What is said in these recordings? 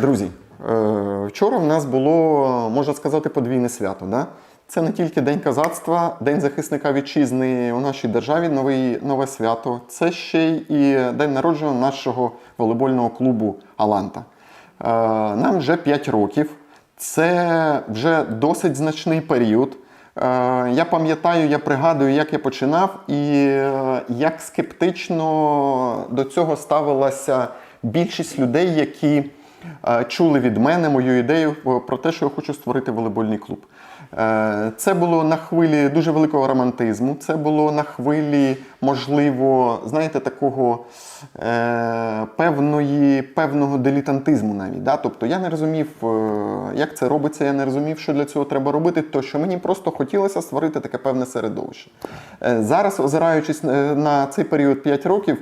Друзі, е, вчора в нас було, можна сказати, подвійне свято. Да? Це не тільки День козацтва, День захисника вітчизни у нашій державі, новий, нове свято. Це ще і день народження нашого волейбольного клубу Аланта. Е, Нам вже 5 років. Це вже досить значний період. Е, Я пам'ятаю, я пригадую, як я починав, і як скептично до цього ставилася більшість людей, які чули від мене мою ідею е, про те, що я хочу створити волейбольний клуб. Е, Це було на хвилі дуже великого романтизму. Це було на хвилі, можливо, знаєте, такого е, певної, певного дилетантизму навіть. Да? Тобто я не розумів, е, як це робиться, я не розумів, що для цього треба робити, то що мені просто хотілося створити таке певне середовище. Е, Зараз, озираючись е, на цей період 5 років,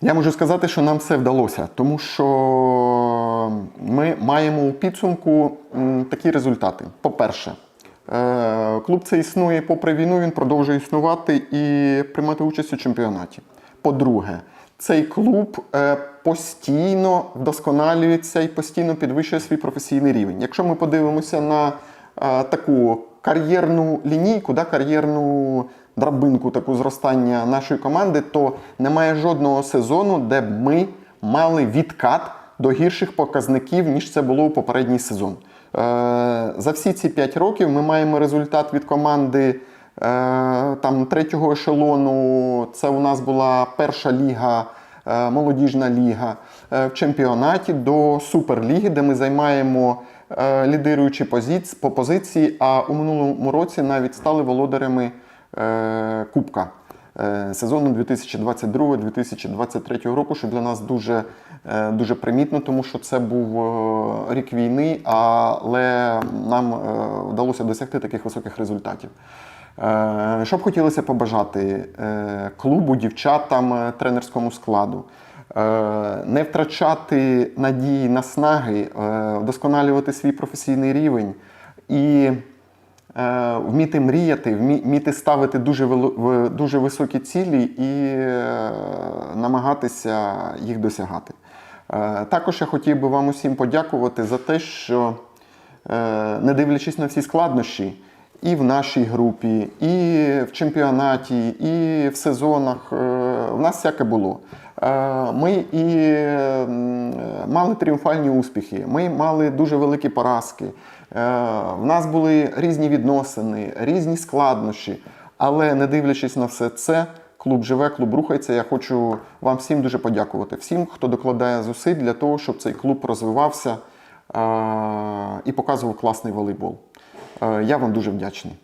я можу сказати, що нам все вдалося, тому що ми маємо у підсумку такі результати. По-перше, е, клуб це існує попри війну, він продовжує існувати і приймати участь у чемпіонаті. По-друге, цей клуб е, постійно вдосконалюється і постійно підвищує свій професійний рівень. Якщо ми подивимося на е, таку кар'єрну лінійку, да, кар'єрну драбинку таку зростання нашої команди, то немає жодного сезону, де б ми мали відкат до гірших показників, ніж це було у попередній сезон. Е, За всі ці 5 років ми маємо результат від команди е, там, третього ешелону. Це у нас була перша ліга, е, молодіжна ліга в чемпіонаті до суперліги, де ми займаємо лідируючі позиці- по позиції, а у минулому році навіть стали володарями Кубка сезону 2022-2023 року, що для нас дуже, е, дуже примітно, тому що це був е, рік війни, але нам е, вдалося досягти таких високих результатів. Е, Що б хотілося побажати е, клубу, дівчатам, е, тренерському складу? Е, Не втрачати надії, наснаги, е, вдосконалювати свій професійний рівень і е, вміти мріяти, вміти ставити дуже, дуже високі цілі і е, намагатися їх досягати. Е, Також я хотів би вам усім подякувати за те, що е, не дивлячись на всі складнощі, і в нашій групі, і в чемпіонаті, і в сезонах, е, в нас всяке було. Е, Ми і мали тріумфальні успіхи, ми мали дуже великі поразки. Е, В нас були різні відносини, різні складнощі. Але не дивлячись на все це, клуб живе, клуб рухається. Я хочу вам всім дуже подякувати. Всім, хто докладає зусиль для того, щоб цей клуб розвивався е, і показував класний волейбол. Е, Я вам дуже вдячний.